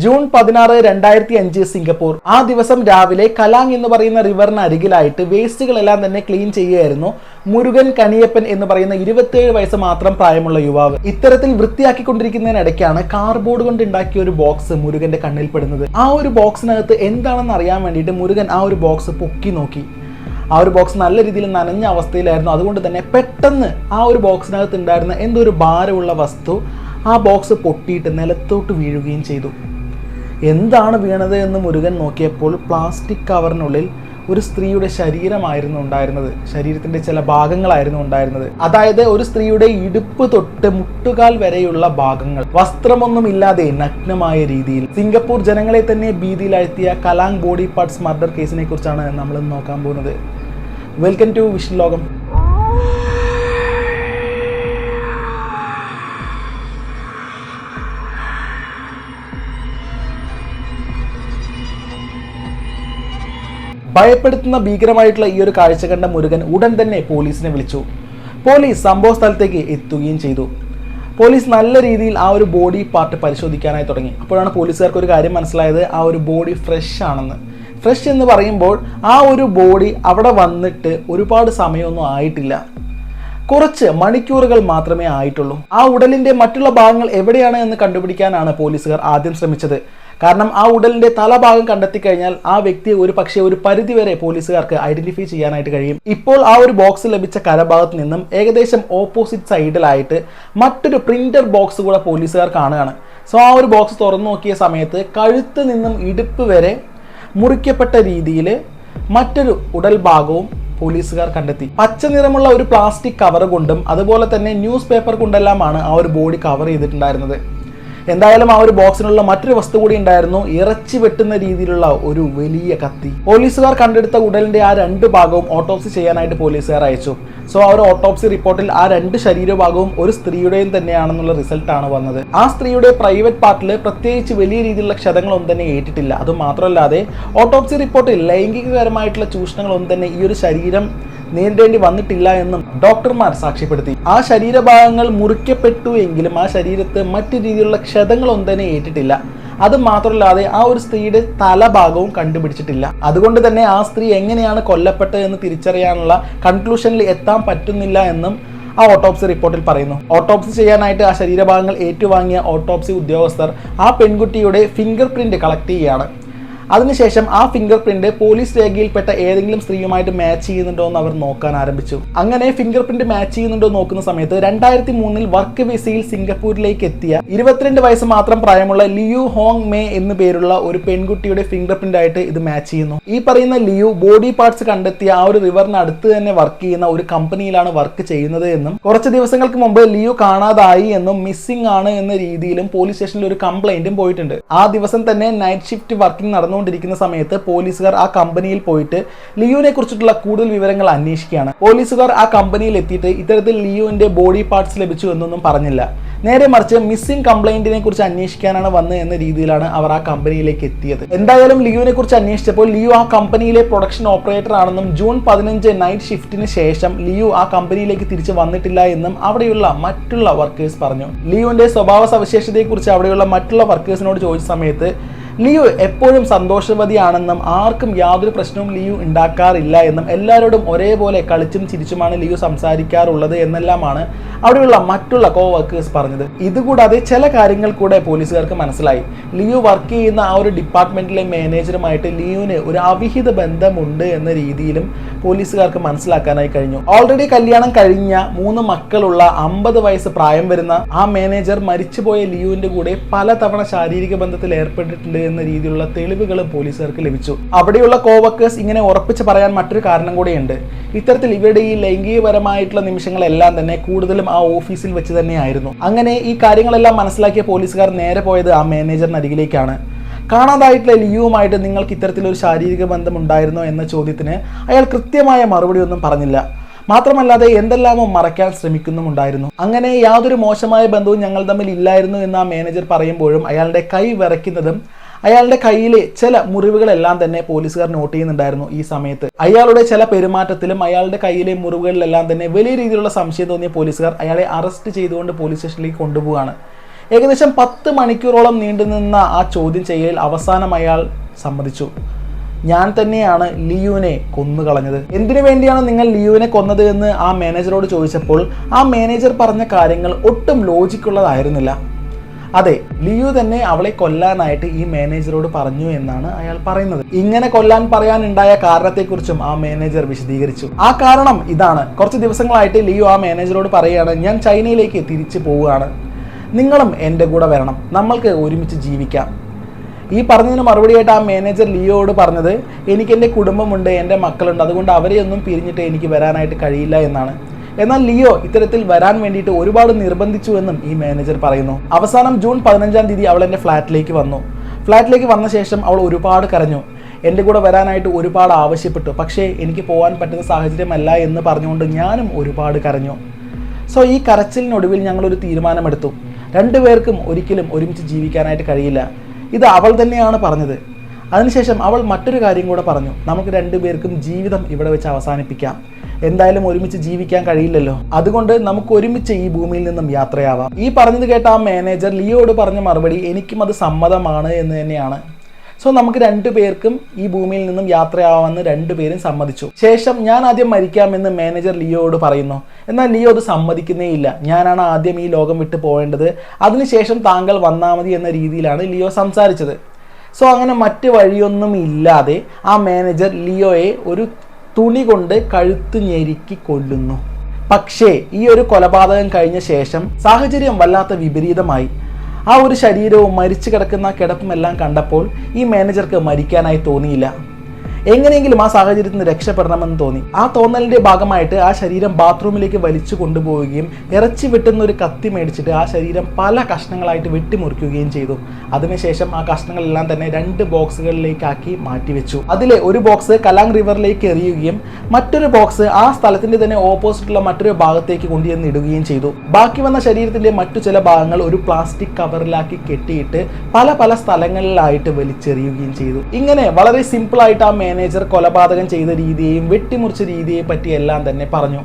June പതിനാറ് രണ്ടായിരത്തി അഞ്ച് സിംഗപ്പൂർ. ആ ദിവസം രാവിലെ കലാങ് എന്ന് പറയുന്ന റിവറിന് അരികിലായിട്ട് വേസ്റ്റുകളെല്ലാം തന്നെ ക്ലീൻ ചെയ്യുകയായിരുന്നു മുരുകൻ കനിയപ്പൻ എന്ന് പറയുന്ന ഇരുപത്തിയേഴ് വയസ്സ് മാത്രം പ്രായമുള്ള യുവാവ്. ഇത്തരത്തിൽ വൃത്തിയാക്കിക്കൊണ്ടിരിക്കുന്നതിനിടയ്ക്കാണ് കാർഡ്ബോർഡ് കൊണ്ട് ഉണ്ടാക്കിയ ഒരു ബോക്സ് മുരുകന്റെ കണ്ണിൽപ്പെടുന്നത് ആ ഒരു ബോക്സിനകത്ത് എന്താണെന്ന് അറിയാൻ വേണ്ടിയിട്ട് മുരുകൻ ആ ഒരു ബോക്സ് പൊക്കി നോക്കി. ആ ഒരു ബോക്സ് നല്ല രീതിയിൽ നനഞ്ഞ അവസ്ഥയിലായിരുന്നു. അതുകൊണ്ട് തന്നെ പെട്ടെന്ന് ആ ഒരു ബോക്സിനകത്ത് ഉണ്ടായിരുന്ന എന്തൊരു ഭാരമുള്ള വസ്തു ആ ബോക്സ് പൊട്ടിയിട്ട് നിലത്തോട്ട് വീഴുകയും ചെയ്തു. എന്താണ് വീണത് എന്ന് മുരുകൻ നോക്കിയപ്പോൾ പ്ലാസ്റ്റിക് കവറിനുള്ളിൽ ഒരു സ്ത്രീയുടെ ശരീരമായിരുന്നു ഉണ്ടായിരുന്നത്. ശരീരത്തിന്റെ ചില ഭാഗങ്ങളായിരുന്നു ഉണ്ടായിരുന്നത്. അതായത് ഒരു സ്ത്രീയുടെ ഇടുപ്പ് തൊട്ട് മുട്ടുകാൽ വരെയുള്ള ഭാഗങ്ങൾ. വസ്ത്രമൊന്നും ഇല്ലാതെ നഗ്നമായ രീതിയിൽ. സിംഗപ്പൂർ ജനങ്ങളെ തന്നെ ഭീതിയിലാഴ്ത്തിയ കലാങ് ബോഡി പാർട്സ് മർഡർ കേസിനെ കുറിച്ചാണ് നമ്മൾ നോക്കാൻ പോകുന്നത്. വെൽക്കം ടു വിഷ്ണു ലോകം. ഭയപ്പെടുത്തുന്ന ഭീകരമായിട്ടുള്ള ഈ ഒരു കാഴ്ച കണ്ട മുരുകൻ ഉടൻ തന്നെ പോലീസിനെ വിളിച്ചു. പോലീസ് സംഭവ സ്ഥലത്തേക്ക് എത്തുകയും ചെയ്തു. പോലീസ് നല്ല രീതിയിൽ ആ ഒരു ബോഡി പാർട്ട് പരിശോധിക്കാനായി തുടങ്ങി. അപ്പോഴാണ് പോലീസുകാർക്ക് ഒരു കാര്യം മനസ്സിലായത് ആ ഒരു ബോഡി ഫ്രഷ് ആണെന്ന്. ഫ്രഷ് എന്ന് പറയുമ്പോൾ ആ ഒരു ബോഡി അവിടെ വന്നിട്ട് ഒരുപാട് സമയമൊന്നും ആയിട്ടില്ല. കുറച്ച് മണിക്കൂറുകൾ മാത്രമേ ആയിട്ടുള്ളൂ. ആ ഉടലിന്റെ മറ്റുള്ള ഭാഗങ്ങൾ എവിടെയാണ് എന്ന് കണ്ടുപിടിക്കാനാണ് പോലീസുകാർ ആദ്യം ശ്രമിച്ചത്. കാരണം ആ ഉടലിന്റെ തലഭാഗം കണ്ടെത്തി കഴിഞ്ഞാൽ ആ വ്യക്തിയെ ഒരു പക്ഷേ ഒരു പരിധിവരെ പോലീസുകാർക്ക് ഐഡന്റിഫൈ ചെയ്യാനായിട്ട് കഴിയും. ഇപ്പോൾ ആ ഒരു ബോക്സ് ലഭിച്ച കരഭാഗത്ത് നിന്നും ഏകദേശം ഓപ്പോസിറ്റ് സൈഡിലായിട്ട് മറ്റൊരു പ്രിന്റർ ബോക്സ് കൂടെ പോലീസുകാർ കാണുകയാണ്. സോ ആ ഒരു ബോക്സ് തുറന്നു നോക്കിയ സമയത്ത് കഴുത്ത് നിന്നും ഇടുപ്പ് വരെ മുറിക്കപ്പെട്ട രീതിയിൽ മറ്റൊരു ഉടൽ ഭാഗവും പോലീസുകാർ കണ്ടെത്തി. പച്ച നിറമുള്ള ഒരു പ്ലാസ്റ്റിക് കവർ കൊണ്ടും അതുപോലെ തന്നെ ന്യൂസ് പേപ്പർ കൊണ്ടെല്ലാമാണ് ആ ഒരു ബോഡി കവർ ചെയ്തിട്ടുണ്ടായിരുന്നത്. എന്തായാലും ആ ഒരു ബോക്സിനുള്ള മറ്റൊരു വസ്തു കൂടി ഉണ്ടായിരുന്നു ഇറച്ചി വെട്ടുന്ന രീതിയിലുള്ള ഒരു വലിയ കത്തി. പോലീസുകാർ കണ്ടെടുത്ത ഉടലിന്റെ ആ രണ്ട് ഭാഗവും ഓട്ടോപ്സി ചെയ്യാനായിട്ട് പോലീസുകാർ അയച്ചു. സോ ആ ഒരു ഓട്ടോപ്സി റിപ്പോർട്ടിൽ ആ രണ്ട് ശരീരഭാഗവും ഒരു സ്ത്രീയുടെയും തന്നെയാണെന്നുള്ള റിസൾട്ട് ആണ് വന്നത്. ആ സ്ത്രീയുടെ പ്രൈവറ്റ് പാർട്ടിൽ പ്രത്യേകിച്ച് വലിയ രീതിയിലുള്ള ക്ഷതങ്ങളൊന്നും തന്നെ ഏറ്റിട്ടില്ല. അത് മാത്രമല്ലാതെ ഓട്ടോപ്സി റിപ്പോർട്ടിൽ ലൈംഗികപരമായിട്ടുള്ള ചൂഷണങ്ങളൊന്നും തന്നെ ഈ ഒരു ശരീരം നേരിടേണ്ടി വന്നിട്ടില്ല എന്നും ഡോക്ടർമാർ സാക്ഷ്യപ്പെടുത്തി. ആ ശരീരഭാഗങ്ങൾ മുറിക്കപ്പെട്ടു എങ്കിലും ആ ശരീരത്ത് മറ്റു രീതിയിലുള്ള ക്ഷതങ്ങളൊന്നും തന്നെ ഏറ്റിട്ടില്ല. അത് മാത്രമല്ലാതെ ആ ഒരു സ്ത്രീയുടെ തലഭാഗവും കണ്ടുപിടിച്ചിട്ടില്ല. അതുകൊണ്ട് തന്നെ ആ സ്ത്രീ എങ്ങനെയാണ് കൊല്ലപ്പെട്ടത് എന്ന് തിരിച്ചറിയാനുള്ള കൺക്ലൂഷനിൽ എത്താൻ പറ്റുന്നില്ല എന്നും ആ ഓട്ടോപ്സി റിപ്പോർട്ടിൽ പറയുന്നു. ഓട്ടോപ്സി ചെയ്യാനായിട്ട് ആ ശരീരഭാഗങ്ങൾ ഏറ്റുവാങ്ങിയ ഓട്ടോപ്സി ഉദ്യോഗസ്ഥർ ആ പെൺകുട്ടിയുടെ ഫിംഗർ പ്രിന്റ് കളക്ട് ചെയ്യുകയാണ്. അതിനുശേഷം ആ ഫിംഗർ പ്രിന്റ് പോലീസ് രേഖയിൽപ്പെട്ട ഏതെങ്കിലും സ്ത്രീയുമായിട്ട് മാച്ച് ചെയ്യുന്നുണ്ടോ എന്ന് അവർ നോക്കാൻ ആരംഭിച്ചു. അങ്ങനെ ഫിംഗർ പ്രിന്റ് മാച്ച് ചെയ്യുന്നുണ്ടോ നോക്കുന്ന സമയത്ത് രണ്ടായിരത്തി മൂന്നിൽ വർക്ക് വിസയിൽ സിംഗപ്പൂരിലേക്ക് എത്തിയ ഇരുപത്തിരണ്ട് വയസ്സ് മാത്രം പ്രായമുള്ള ലിയു ഹോങ് മേ എന്നു പേരുള്ള ഒരു പെൺകുട്ടിയുടെ ഫിംഗർ പ്രിന്റ് ആയിട്ട് ഇത് മാച്ച് ചെയ്യുന്നു. ഈ പറയുന്ന ലിയു ബോഡി പാർട്സ് കണ്ടെത്തിയ ആ ഒരു റിവറിന് അടുത്ത് തന്നെ വർക്ക് ചെയ്യുന്ന ഒരു കമ്പനിയിലാണ് വർക്ക് ചെയ്യുന്നത് എന്നും കുറച്ച് ദിവസങ്ങൾക്ക് മുമ്പ് ലിയു കാണാതായി എന്നും മിസ്സിംഗ് ആണ് എന്ന രീതിയിലും പോലീസ് സ്റ്റേഷനിൽ ഒരു കംപ്ലൈന്റും പോയിട്ടുണ്ട്. ആ ദിവസം തന്നെ നൈറ്റ് ഷിഫ്റ്റ് വർക്കിംഗ് നടന്നുകൊണ്ടിരിക്കുന്ന സമയത്ത് പോലീസുകാർ ആ കമ്പനിയിൽ പോയിട്ട് ലിയുവിനെ കുറിച്ചിട്ടുള്ള കൂടുതൽ വിവരങ്ങൾ അന്വേഷിക്കുകയാണ്. പോലീസുകാർ ആ കമ്പനിയിൽ എത്തിയിട്ട് ഇത്തരത്തിൽ ലിയോന്റെ ബോഡി പാർട്സ് ലഭിച്ചു എന്നൊന്നും പറഞ്ഞില്ല. നേരെ മറിച്ച് മിസ്സിംഗ് കംപ്ലൈന്റിനെ കുറിച്ച് അന്വേഷിക്കാനാണ് വന്നത് എന്ന രീതിയിലാണ് അവർ ആ കമ്പനിയിലേക്ക് എത്തിയത്. എന്തായാലും ലിയുവിനെ കുറിച്ച് അന്വേഷിച്ചപ്പോൾ ലിയോ ആ കമ്പനിയിലെ പ്രൊഡക്ഷൻ ഓപ്പറേറ്റർ ആണെന്നും ജൂൺ പതിനഞ്ച് നൈറ്റ് ഷിഫ്റ്റിന് ശേഷം ലിയോ ആ കമ്പനിയിലേക്ക് തിരിച്ചു വന്നിട്ടില്ല എന്നും അവിടെയുള്ള മറ്റുള്ള വർക്കേഴ്സ് പറഞ്ഞു. ലിയോന്റെ സ്വഭാവ സവിശേഷതയെക്കുറിച്ച് അവിടെയുള്ള മറ്റുള്ള വർക്കേഴ്സിനോട് ചോദിച്ച സമയത്ത് ലിയു എപ്പോഴും സന്തോഷവതിയാണെന്നും ആർക്കും യാതൊരു പ്രശ്നവും ലിയു ഉണ്ടാക്കാറില്ല എന്നും എല്ലാവരോടും ഒരേപോലെ കളിച്ചും ചിരിച്ചുമാണ് ലിയു സംസാരിക്കാറുള്ളത് എന്നെല്ലാമാണ് അവിടെയുള്ള മറ്റുള്ള കോ വർക്കേഴ്സ് പറഞ്ഞത്. ഇതുകൂടാതെ ചില കാര്യങ്ങൾ കൂടെ പോലീസുകാർക്ക് മനസ്സിലായി. ലിയു വർക്ക് ചെയ്യുന്ന ആ ഒരു ഡിപ്പാർട്ട്മെന്റിലെ മാനേജറുമായിട്ട് ലിയുവിന് ഒരു അവിഹിത ബന്ധമുണ്ട് എന്ന രീതിയിലും പോലീസുകാർക്ക് മനസ്സിലാക്കാനായി കഴിഞ്ഞു. ഓൾറെഡി കല്യാണം കഴിഞ്ഞ മൂന്ന് മക്കളുള്ള അമ്പത് വയസ്സ് പ്രായം വരുന്ന ആ മാനേജർ മരിച്ചുപോയ ലിയുവിന്റെ കൂടെ പലതവണ ശാരീരിക ബന്ധത്തിൽ ഏർപ്പെട്ടിട്ടുണ്ട് എന്ന രീതിയിലുള്ള തെളിവുകൾ പോലീസുകാർക്ക് ലഭിച്ചു. അവിടെയുള്ള കോവർക്കേഴ്സ് ഇങ്ങനെ ഉറപ്പിച്ച് പറയാൻ മറ്റൊരു കാരണം കൂടിയുണ്ട്. ഇത്തരത്തിൽ ഇവരുടെ ഈ ലൈംഗികപരമായിട്ടുള്ള നിമിഷങ്ങളെല്ലാം തന്നെ കൂടുതലും ആ ഓഫീസിൽ വെച്ച് തന്നെയായിരുന്നു. അങ്ങനെ ഈ കാര്യങ്ങളെല്ലാം മനസ്സിലാക്കിയ പോലീസുകാർ നേരെ പോയത് ആ മാനേജറിന് അരികിലേക്കാണ്. കാണാതായിട്ടുള്ള ലിയുവുമായിട്ട് നിങ്ങൾക്ക് ഇത്തരത്തിലൊരു ശാരീരിക ബന്ധം ഉണ്ടായിരുന്നോ എന്ന ചോദ്യത്തിന് അയാൾ കൃത്യമായ മറുപടി ഒന്നും പറഞ്ഞില്ല. മാത്രമല്ലാതെ എന്തെല്ലാമോ മറയ്ക്കാൻ ശ്രമിക്കുന്നുമുണ്ടായിരുന്നു. അങ്ങനെ യാതൊരു മോശമായ ബന്ധവും ഞങ്ങൾ തമ്മിൽ ഇല്ലായിരുന്നു എന്ന് ആ മാനേജർ പറയുമ്പോഴും അയാളുടെ കൈ വിറയ്ക്കുന്നതും അയാളുടെ കയ്യിലെ ചില മുറിവുകളെല്ലാം തന്നെ പോലീസുകാർ നോട്ട് ചെയ്യുന്നുണ്ടായിരുന്നു ഈ സമയത്ത്. അയാളുടെ ചില പെരുമാറ്റത്തിലും അയാളുടെ കയ്യിലെ മുറിവുകളിലെല്ലാം തന്നെ വലിയ രീതിയിലുള്ള സംശയം തോന്നിയ പോലീസുകാർ അയാളെ അറസ്റ്റ് ചെയ്തുകൊണ്ട് പോലീസ് സ്റ്റേഷനിലേക്ക് കൊണ്ടുപോവുകയാണ്. ഏകദേശം പത്ത് മണിക്കൂറോളം നീണ്ടുനിന്ന ആ ചോദ്യം ചെയ്യലിൽ അവസാനം അയാൾ സമ്മതിച്ചു. ഞാൻ തന്നെയാണ് ലിയുവിനെ കൊന്നുകളഞ്ഞത്. എന്തിനു വേണ്ടിയാണ് നിങ്ങൾ ലിയുവിനെ കൊന്നത് എന്ന് ആ മാനേജറോട് ചോദിച്ചപ്പോൾ ആ മാനേജർ പറഞ്ഞ കാര്യങ്ങൾ ഒട്ടും ലോജിക്കുള്ളതായിരുന്നില്ല അതെ ലിയു തന്നെ അവളെ കൊല്ലാനായിട്ട് ഈ മാനേജറോട് പറഞ്ഞു എന്നാണ് അയാൾ പറയുന്നത്. ഇങ്ങനെ കൊല്ലാൻ പറയാനുണ്ടായ കാരണത്തെക്കുറിച്ചും ആ മാനേജർ വിശദീകരിച്ചു. ആ കാരണം ഇതാണ്. കുറച്ച് ദിവസങ്ങളായിട്ട് ലിയു ആ മാനേജറോട് പറയുകയാണ് ഞാൻ ചൈനയിലേക്ക് തിരിച്ചു പോവുകയാണ്. നിങ്ങളും എന്റെ കൂടെ വരണം. നമ്മൾക്ക് ഒരുമിച്ച് ജീവിക്കാം. ഈ പറഞ്ഞതിന് മറുപടിയായിട്ട് ആ മാനേജർ ലിയോയോട് പറഞ്ഞത് എനിക്ക് എന്റെ കുടുംബമുണ്ട് എന്റെ മക്കളുണ്ട്. അതുകൊണ്ട് അവരെയൊന്നും പിരിഞ്ഞിട്ട് എനിക്ക് വരാനായിട്ട് കഴിയില്ല എന്നാണ്. എന്നാൽ ലിയോ ഇത്തരത്തിൽ വരാൻ വേണ്ടിയിട്ട് ഒരുപാട് നിർബന്ധിച്ചു എന്നും ഈ മാനേജർ പറയുന്നു. അവസാനം ജൂൺ പതിനഞ്ചാം തീയതി അവൾ എന്റെ ഫ്ലാറ്റിലേക്ക് വന്നു. ഫ്ലാറ്റിലേക്ക് വന്ന ശേഷം അവൾ ഒരുപാട് കരഞ്ഞു. എന്റെ കൂടെ വരാനായിട്ട് ഒരുപാട് ആവശ്യപ്പെട്ടു. പക്ഷേ എനിക്ക് പോകാൻ പറ്റുന്ന സാഹചര്യമല്ല എന്ന് പറഞ്ഞുകൊണ്ട് ഞാനും ഒരുപാട് കരഞ്ഞു. സോ ഈ കരച്ചിലിനൊടുവിൽ ഞങ്ങളൊരു തീരുമാനമെടുത്തു. രണ്ടുപേർക്കും ഒരിക്കലും ഒരുമിച്ച് ജീവിക്കാനായിട്ട് കഴിയില്ല. ഇത് അവൾ തന്നെയാണ് പറഞ്ഞത്. അതിനുശേഷം അവൾ മറ്റൊരു കാര്യം കൂടെ പറഞ്ഞു. നമുക്ക് രണ്ടുപേർക്കും ജീവിതം ഇവിടെ വെച്ച് അവസാനിപ്പിക്കാം. എന്തായാലും ഒരുമിച്ച് ജീവിക്കാൻ കഴിയില്ലല്ലോ. അതുകൊണ്ട് നമുക്ക് ഒരുമിച്ച് ഈ ഭൂമിയിൽ നിന്നും യാത്രയാവാം. ഈ പറഞ്ഞത് കേട്ട ആ മാനേജർ ലിയോട് പറഞ്ഞ മറുപടി എനിക്കും അത് സമ്മതമാണ് എന്ന് തന്നെയാണ്. സോ നമുക്ക് രണ്ടുപേർക്കും ഈ ഭൂമിയിൽ നിന്നും യാത്രയാവാമെന്ന് രണ്ടുപേരും സമ്മതിച്ചു. ശേഷം ഞാൻ ആദ്യം മരിക്കാമെന്ന് മാനേജർ ലിയോയോട് പറയുന്നു. എന്നാൽ ലിയോ അത് സമ്മതിക്കുന്നേ ഇല്ല. ഞാനാണ് ആദ്യം ഈ ലോകം വിട്ടു പോകേണ്ടത്. അതിനുശേഷം താങ്കൾ വന്നാൽ മതി എന്ന രീതിയിലാണ് ലിയോ സംസാരിച്ചത്. സോ അങ്ങനെ മറ്റ് വഴിയൊന്നും ഇല്ലാതെ ആ മാനേജർ ലിയോയെ ഒരു തുണി കൊണ്ട് കഴുത്ത് ഞെരുക്കി കൊല്ലുന്നു. പക്ഷേ ഈ ഒരു കൊലപാതകം കഴിഞ്ഞ ശേഷം സാഹചര്യം വല്ലാത്ത വിപരീതമായി. ആ ഒരു ശരീരവും മരിച്ചു കിടക്കുന്ന കിടപ്പുമെല്ലാം കണ്ടപ്പോൾ ഈ മാനേജർക്ക് മരിക്കാനായി തോന്നിയില്ല. എങ്ങനെയെങ്കിലും ആ സാഹചര്യത്തിൽ നിന്ന് രക്ഷപ്പെടണമെന്ന് തോന്നി. ആ തോന്നലിന്റെ ഭാഗമായിട്ട് ആ ശരീരം ബാത്റൂമിലേക്ക് വലിച്ചു കൊണ്ടുപോവുകയും ഇറച്ചി വെട്ടുന്ന ഒരു കത്തി മേടിച്ചിട്ട് ആ ശരീരം പല കഷ്ണങ്ങളായിട്ട് വെട്ടിമുറിക്കുകയും ചെയ്തു. അതിനുശേഷം ആ കഷ്ണങ്ങളെല്ലാം തന്നെ രണ്ട് ബോക്സുകളിലേക്കാക്കി മാറ്റിവെച്ചു. അതിലെ ഒരു ബോക്സ് കലാങ് റിവറിലേക്ക് എറിയുകയും മറ്റൊരു ബോക്സ് ആ സ്ഥലത്തിന്റെ തന്നെ ഓപ്പോസിറ്റുള്ള മറ്റൊരു ഭാഗത്തേക്ക് കൊണ്ടുവന്ന് ഇടുകയും ചെയ്തു. ബാക്കി വന്ന ശരീരത്തിന്റെ മറ്റു ചില ഭാഗങ്ങൾ ഒരു പ്ലാസ്റ്റിക് കവറിലാക്കി കെട്ടിയിട്ട് പല പല സ്ഥലങ്ങളിലായിട്ട് വലിച്ചെറിയുകയും ചെയ്തു. ഇങ്ങനെ വളരെ സിമ്പിൾ ആയിട്ട് ആ മാനേജർ കൊലപാതകം ചെയ്ത രീതിയെയും വെട്ടിമുറിച്ച രീതിയെ പറ്റി എല്ലാം തന്നെ പറഞ്ഞു.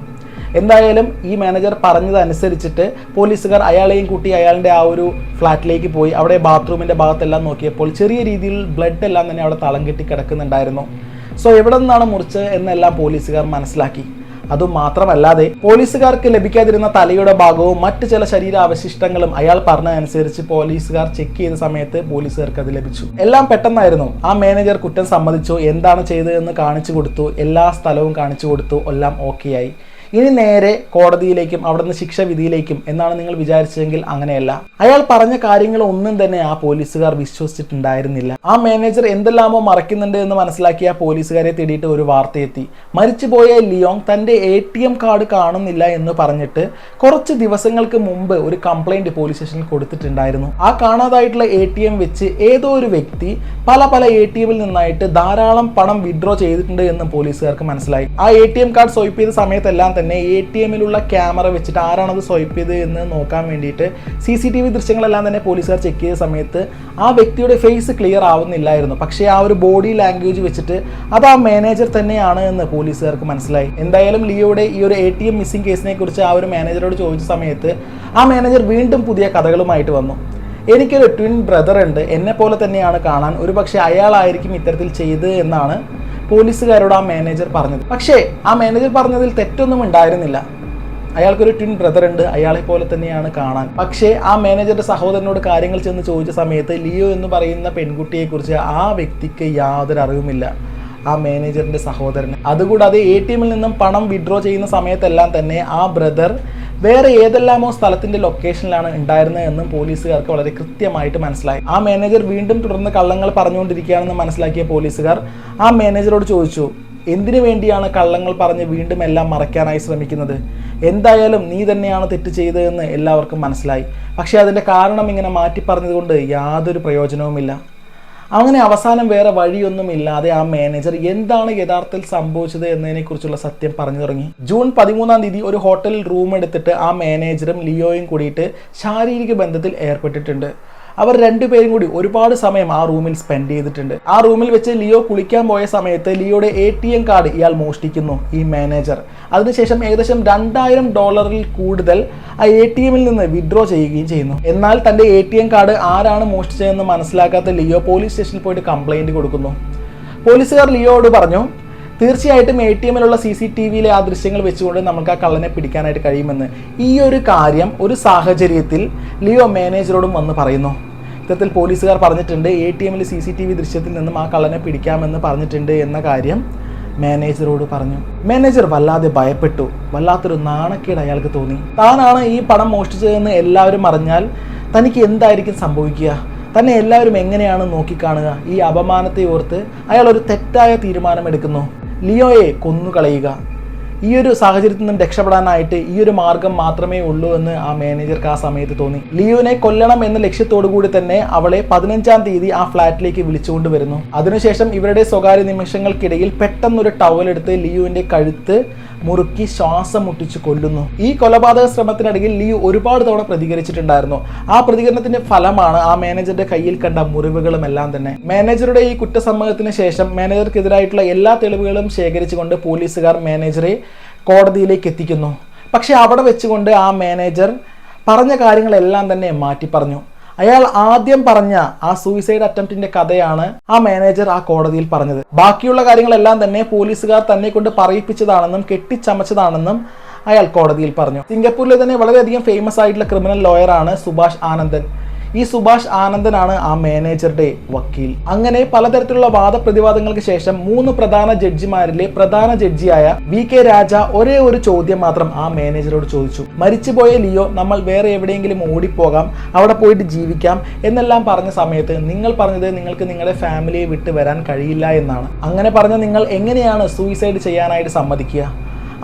എന്തായാലും ഈ മാനേജർ പറഞ്ഞതനുസരിച്ചിട്ട് പോലീസുകാർ അയാളെയും കൂട്ടി അയാളുടെ ആ ഒരു ഫ്ലാറ്റിലേക്ക് പോയി. അവിടെ ബാത്റൂമിന്റെ ഭാഗത്തെല്ലാം നോക്കിയപ്പോൾ ചെറിയ രീതിയിൽ ബ്ലഡ് എല്ലാം തന്നെ അവിടെ തളം കെട്ടി കിടക്കുന്നുണ്ടായിരുന്നു. സോ എവിടെ നിന്നാണ് മുറിച്ചത് എന്നെല്ലാം പോലീസുകാർ മനസ്സിലാക്കി. അതുമാത്രമല്ലാതെ പോലീസുകാർക്ക് ലഭിക്കാതിരുന്ന തലയുടെ ഭാഗവും മറ്റ് ചില ശരീരാവശിഷ്ടങ്ങളും അയാൾ പറഞ്ഞതനുസരിച്ച് പോലീസുകാർ ചെക്ക് ചെയ്ത സമയത്ത് പോലീസുകാർക്ക് അത് ലഭിച്ചു. എല്ലാം പെട്ടെന്നായിരുന്നു. ആ മാനേജർ കുറ്റം സമ്മതിച്ചു. എന്താണ് ചെയ്തതെന്ന് കാണിച്ചു കൊടുത്തു. എല്ലാ സ്ഥലവും കാണിച്ചു കൊടുത്തു. എല്ലാം ഓക്കെ ആയി. ഇനി നേരെ കോടതിയിലേക്കും അവിടുന്ന് ശിക്ഷ വിധിയിലേക്കും എന്നാണ് നിങ്ങൾ വിചാരിച്ചതെങ്കിൽ അങ്ങനെയല്ല. അയാൾ പറഞ്ഞ കാര്യങ്ങൾ ഒന്നും തന്നെ ആ പോലീസുകാർ വിശ്വസിച്ചിട്ടുണ്ടായിരുന്നില്ല. ആ മാനേജർ എന്തെല്ലാമോ മറയ്ക്കുന്നുണ്ട് എന്ന് മനസ്സിലാക്കിയ പോലീസുകാരെ തേടിയിട്ട് ഒരു വാർത്തയെത്തി. മരിച്ചുപോയ ലിയോങ് തന്റെ എ ടി എം കാർഡ് കാണുന്നില്ല എന്ന് പറഞ്ഞിട്ട് കുറച്ച് ദിവസങ്ങൾക്ക് മുമ്പ് ഒരു കംപ്ലൈന്റ് പോലീസ് സ്റ്റേഷനിൽ കൊടുത്തിട്ടുണ്ടായിരുന്നു. ആ കാണാതായിട്ടുള്ള എ ടി എം വെച്ച് ഏതോ ഒരു വ്യക്തി പല പല എ ടി എമ്മിൽ നിന്നായിട്ട് ധാരാളം പണം വിഡ്രോ ചെയ്തിട്ടുണ്ട് എന്ന് പോലീസുകാർക്ക് മനസ്സിലായി. ആ A T M card swipe ചെയ്ത സമയത്തെല്ലാം തന്നെ എ ടി എമ്മിലുള്ള ക്യാമറ വെച്ചിട്ട് ആരാണത് സ്വൈപ്പ് ചെയ്ത് എന്ന് നോക്കാൻ വേണ്ടിയിട്ട് സി സി ടി വി ദൃശ്യങ്ങളെല്ലാം തന്നെ പോലീസുകാർ ചെക്ക് ചെയ്ത സമയത്ത് ആ വ്യക്തിയുടെ ഫേസ് ക്ലിയർ ആവുന്നില്ലായിരുന്നു. പക്ഷേ ആ ഒരു ബോഡി ലാംഗ്വേജ് വെച്ചിട്ട് അത് ആ മാനേജർ തന്നെയാണ് എന്ന് പോലീസുകാർക്ക് മനസ്സിലായി. എന്തായാലും ലിയോയുടെ ഈ ഒരു എ ടി എം മിസ്സിംഗ് കേസിനെ കുറിച്ച് ആ ഒരു മാനേജറോട് ചോദിച്ച സമയത്ത് ആ മാനേജർ വീണ്ടും പുതിയ കഥകളുമായിട്ട് വന്നു. എനിക്കൊരു ട്വിൻ ബ്രദർ ഉണ്ട്. എന്നെ പോലെ തന്നെയാണ് കാണാൻ. ഒരു പക്ഷേ അയാളായിരിക്കും ഇത്തരത്തിൽ ചെയ്ത് എന്നാണ് പോലീസുകാരോട് ആ മാനേജർ പറഞ്ഞത്. പക്ഷേ ആ മാനേജർ പറഞ്ഞതിൽ തെറ്റൊന്നും ഉണ്ടായിരുന്നില്ല. അയാൾക്കൊരു ട്വിൻ ബ്രദർ ഉണ്ട്. അയാളെ പോലെ തന്നെയാണ് കാണാൻ. പക്ഷേ ആ മാനേജറുടെ സഹോദരനോട് കാര്യങ്ങൾ ചെന്ന് ചോദിച്ച സമയത്ത് ലിയോ എന്ന് പറയുന്ന പെൺകുട്ടിയെക്കുറിച്ച് ആ വ്യക്തിക്ക് യാതൊരു അറിവുമില്ല. ആ മാനേജറിന്റെ സഹോദരന്. അതുകൂടാതെ എ ടി എമ്മിൽ നിന്നും പണം വിഡ്രോ ചെയ്യുന്ന സമയത്തെല്ലാം തന്നെ ആ ബ്രദർ വേറെ ഏതെല്ലാമോ സ്ഥലത്തിന്റെ ലൊക്കേഷനിലാണ് ഉണ്ടായിരുന്നത് എന്നും പോലീസുകാർക്ക് വളരെ കൃത്യമായിട്ട് മനസ്സിലായി. ആ മാനേജർ വീണ്ടും തുടർന്ന് കള്ളങ്ങൾ പറഞ്ഞുകൊണ്ടിരിക്കുകയാണെന്ന് മനസ്സിലാക്കിയ പോലീസുകാർ ആ മാനേജറോട് ചോദിച്ചു എന്തിനു വേണ്ടിയാണ് കള്ളങ്ങൾ പറഞ്ഞ് വീണ്ടും എല്ലാം മറയ്ക്കാനായി ശ്രമിക്കുന്നത്? എന്തായാലും നീ തന്നെയാണ് തെറ്റ് ചെയ്തതെന്ന് എല്ലാവർക്കും മനസ്സിലായി. പക്ഷേ അതിന്റെ കാരണം ഇങ്ങനെ മാറ്റി പറഞ്ഞതുകൊണ്ട് യാതൊരു പ്രയോജനവുമില്ല. അങ്ങനെ അവസാനം വേറെ വഴിയൊന്നും ഇല്ലാതെ ആ മാനേജർ എന്താണ് യഥാർത്ഥത്തിൽ സംഭവിച്ചത് എന്നതിനെക്കുറിച്ചുള്ള സത്യം പറഞ്ഞു തുടങ്ങി. ജൂൺ പതിമൂന്നാം തീയതി ഒരു ഹോട്ടലിൽ റൂം എടുത്തിട്ട് ആ മാനേജറും ലിയോയും കൂടിയിട്ട് ശാരീരിക ബന്ധത്തിൽ ഏർപ്പെട്ടിട്ടുണ്ട്. അവർ രണ്ടുപേരും കൂടി ഒരുപാട് സമയം ആ റൂമിൽ സ്പെൻഡ് ചെയ്തിട്ടുണ്ട്. ആ റൂമിൽ വെച്ച് ലിയോ കുളിക്കാൻ പോയ സമയത്ത് ലിയോയുടെ എ ടി എം കാർഡ് ഇയാൾ മോഷ്ടിക്കുന്നു ഈ മാനേജർ അതിനുശേഷം ഏകദേശം രണ്ടായിരം ഡോളറിൽ കൂടുതൽ ആ എ ടി എമ്മിൽ നിന്ന് വിഡ്രോ ചെയ്യുകയും ചെയ്യുന്നു. എന്നാൽ തന്റെ എ ടി എം കാർഡ് ആരാണ് മോഷ്ടിച്ചതെന്ന് മനസ്സിലാക്കാത്ത ലിയോ പോലീസ് സ്റ്റേഷനിൽ പോയിട്ട് കംപ്ലൈന്റ് കൊടുക്കുന്നു. പോലീസുകാർ ലിയോയോട് പറഞ്ഞു തീർച്ചയായിട്ടും എ ടി എമ്മിലുള്ള സി സി ടി വിയിലെ ആ ദൃശ്യങ്ങൾ വെച്ചുകൊണ്ട് നമുക്ക് ആ കള്ളനെ പിടിക്കാനായിട്ട് കഴിയുമെന്ന് ഈ ഒരു കാര്യം ഒരു സാഹചര്യത്തിൽ ലിയോ മാനേജറോടും വന്ന് പറയുന്നു. ഇത്തരത്തിൽ പോലീസുകാർ പറഞ്ഞിട്ടുണ്ട് എ ടി എമ്മിൽ സി സി ടി വി ദൃശ്യത്തിൽ നിന്നും ആ കള്ളനെ പിടിക്കാമെന്ന് പറഞ്ഞിട്ടുണ്ട് എന്ന കാര്യം മാനേജറോട് പറഞ്ഞു. മാനേജർ വല്ലാതെ ഭയപ്പെട്ടു. വല്ലാത്തൊരു നാണക്കേട് അയാൾക്ക് തോന്നി. താനാണ് ഈ പണം മോഷ്ടിച്ചതെന്ന് എല്ലാവരും അറിഞ്ഞാൽ തനിക്ക് എന്തായിരിക്കും സംഭവിക്കുക? തന്നെ എല്ലാവരും എങ്ങനെയാണ് നോക്കിക്കാണുക? ഈ അപമാനത്തെ ഓർത്ത് അയാൾ ഒരു തെറ്റായ തീരുമാനമെടുക്കുന്നു. ലിയോയെ കൊന്നുകളയുക. ഈ ഒരു സാഹചര്യത്തിൽ നിന്നും രക്ഷപ്പെടാനായിട്ട് ഈ ഒരു മാർഗം മാത്രമേ ഉള്ളൂ എന്ന് ആ മാനേജർക്ക് ആ സമയത്ത് തോന്നി. ലിയോനെ കൊല്ലണം എന്ന ലക്ഷ്യത്തോടു കൂടി തന്നെ അവളെ പതിനഞ്ചാം തീയതി ആ ഫ്ലാറ്റിലേക്ക് വിളിച്ചുകൊണ്ട് വരുന്നു. അതിനുശേഷം ഇവരുടെ സ്വകാര്യ നിമിഷങ്ങൾക്കിടയിൽ പെട്ടെന്നൊരു ടവലെടുത്ത് ലിയുവിന്റെ കഴുത്ത് മുറുക്കി ശ്വാസം മുട്ടിച്ച് കൊല്ലുന്നു. ഈ കൊലപാതക ശ്രമത്തിനിടയിൽ ലിയു ഒരുപാട് തവണ പ്രതികരിച്ചിട്ടുണ്ടായിരുന്നു. ആ പ്രതികരണത്തിന്റെ ഫലമാണ് ആ മാനേജറുടെ കയ്യിൽ കണ്ട മുറിവുകളും എല്ലാം തന്നെ. മാനേജറുടെ ഈ കുറ്റസമ്മതത്തിന് ശേഷം മാനേജർക്കെതിരായിട്ടുള്ള എല്ലാ തെളിവുകളും ശേഖരിച്ചുകൊണ്ട് പോലീസുകാർ മാനേജറെ കോടതിയിലേക്ക് എത്തിക്കുന്നു. പക്ഷെ അവിടെ വെച്ചുകൊണ്ട് ആ മാനേജർ പറഞ്ഞ കാര്യങ്ങളെല്ലാം തന്നെ മാറ്റി പറഞ്ഞു. അയാൾ ആദ്യം പറഞ്ഞ ആ സൂയിസൈഡ് അറ്റംപ്റ്റിന്റെ കഥയാണ് ആ മാനേജർ ആ കോടതിയിൽ പറഞ്ഞത്. ബാക്കിയുള്ള കാര്യങ്ങളെല്ലാം തന്നെ പോലീസുകാർ തന്നെ കൊണ്ട് പറയിപ്പിച്ചതാണെന്നും കെട്ടിച്ചമച്ചതാണെന്നും അയാൾ കോടതിയിൽ പറഞ്ഞു. സിംഗപ്പൂരിലെ തന്നെ വളരെയധികം ഫേമസ് ആയിട്ടുള്ള ക്രിമിനൽ ലോയറാണ് സുഭാഷ് ആനന്ദൻ. ഈ സുഭാഷ് ആനന്ദനാണ് ആ മാനേജറുടെ വക്കീൽ. അങ്ങനെ പലതരത്തിലുള്ള വാദപ്രതിവാദങ്ങൾക്ക് ശേഷം മൂന്ന് പ്രധാന ജഡ്ജിമാരിലെ പ്രധാന ജഡ്ജിയായ വി കെ രാജ ഒരേ ഒരു ചോദ്യം മാത്രം ആ മാനേജറോട് ചോദിച്ചു. മരിച്ചുപോയ ലിയോ നമ്മൾ വേറെ എവിടെയെങ്കിലും ഓടിപ്പോകാം അവിടെ പോയിട്ട് ജീവിക്കാം എന്നെല്ലാം പറഞ്ഞ സമയത്ത് നിങ്ങൾ പറഞ്ഞത് നിങ്ങൾക്ക് നിങ്ങളുടെ ഫാമിലിയെ വിട്ട് വരാൻ കഴിയില്ല എന്നാണ്. അങ്ങനെ പറഞ്ഞ നിങ്ങൾ എങ്ങനെയാണ് സൂയിസൈഡ് ചെയ്യാനായിട്ട് സമ്മതിക്കുക?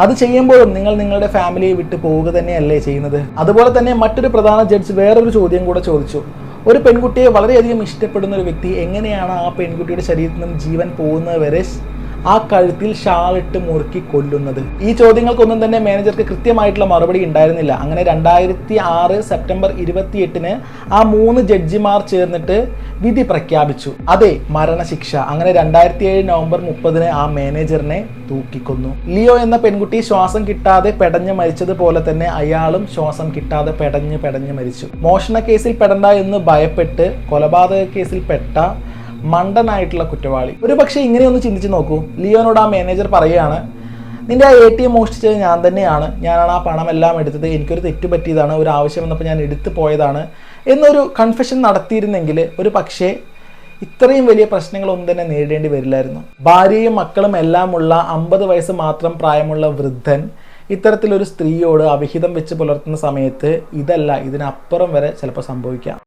അത് ചെയ്യുമ്പോഴും നിങ്ങൾ നിങ്ങളുടെ ഫാമിലിയെ വിട്ടു പോവുക തന്നെയല്ലേ ചെയ്യുന്നത്? അതുപോലെ തന്നെ മറ്റൊരു പ്രധാന ജഡ്ജ് വേറൊരു ചോദ്യം കൂടെ ചോദിച്ചു. ഒരു പെൺകുട്ടിയെ വളരെയധികം ഇഷ്ടപ്പെടുന്ന ഒരു വ്യക്തി എങ്ങനെയാണ് ആ പെൺകുട്ടിയുടെ ശരീരത്തിൽ നിന്നും ജീവൻ പോകുന്നത് വരെ ആ കഴുത്തിൽ ഷാളിട്ട് മുറുക്കി കൊല്ലുന്നത്? ഈ ചോദ്യങ്ങൾക്കൊന്നും തന്നെ മാനേജർക്ക് കൃത്യമായിട്ടുള്ള മറുപടി ഉണ്ടായിരുന്നില്ല. അങ്ങനെ രണ്ടായിരത്തി ആറ് സെപ്റ്റംബർ ഇരുപത്തിയെട്ടിന് ആ മൂന്ന് ജഡ്ജിമാർ ചേർന്നിട്ട് വിധി പ്രഖ്യാപിച്ചു. അതെ മരണശിക്ഷ അങ്ങനെ രണ്ടായിരത്തി ഏഴ് നവംബർ മുപ്പതിന് ആ മാനേജറിനെ തൂക്കിക്കൊന്നു. ലിയോ എന്ന പെൺകുട്ടി ശ്വാസം കിട്ടാതെ പെടഞ്ഞ് മരിച്ചതുപോലെ തന്നെ അയാളും ശ്വാസം കിട്ടാതെ പെടഞ്ഞ് പെടഞ്ഞ് മരിച്ചു. മോഷണ കേസിൽ പെടണ്ട എന്ന് ഭയപ്പെട്ട് കൊലപാതക കേസിൽ പെട്ട മണ്ടനായിട്ടുള്ള കുറ്റവാളി. ഒരു പക്ഷേ ഇങ്ങനെയൊന്ന് ചിന്തിച്ച് നോക്കൂ. ലിയോനോട് ആ മാനേജർ പറയുകയാണ് നിന്റെ ആ എ ടി എം മോഷ്ടിച്ചത് ഞാൻ തന്നെയാണ്. ഞാനാണ് ആ പണമെല്ലാം എടുത്തത്. എനിക്കൊരു തെറ്റ് പറ്റിയതാണ് ഒരു ആവശ്യം വന്നപ്പോൾ ഞാൻ എടുത്തു പോയതാണ്. എന്നൊരു കൺഫെഷൻ നടത്തിയിരുന്നെങ്കിൽ ഒരു പക്ഷേ ഇത്രയും വലിയ പ്രശ്നങ്ങളൊന്നും തന്നെ നേരിടേണ്ടി വരില്ലായിരുന്നു. ഭാര്യയും മക്കളും എല്ലാമുള്ള അമ്പത് വയസ്സ് മാത്രം പ്രായമുള്ള വൃദ്ധൻ ഇത്തരത്തിലൊരു സ്ത്രീയോട് അവിഹിതം വെച്ച് പുലർത്തുന്ന സമയത്ത് ഇതല്ല ഇതിനപ്പുറം വരെ ചിലപ്പോൾ സംഭവിക്കാം.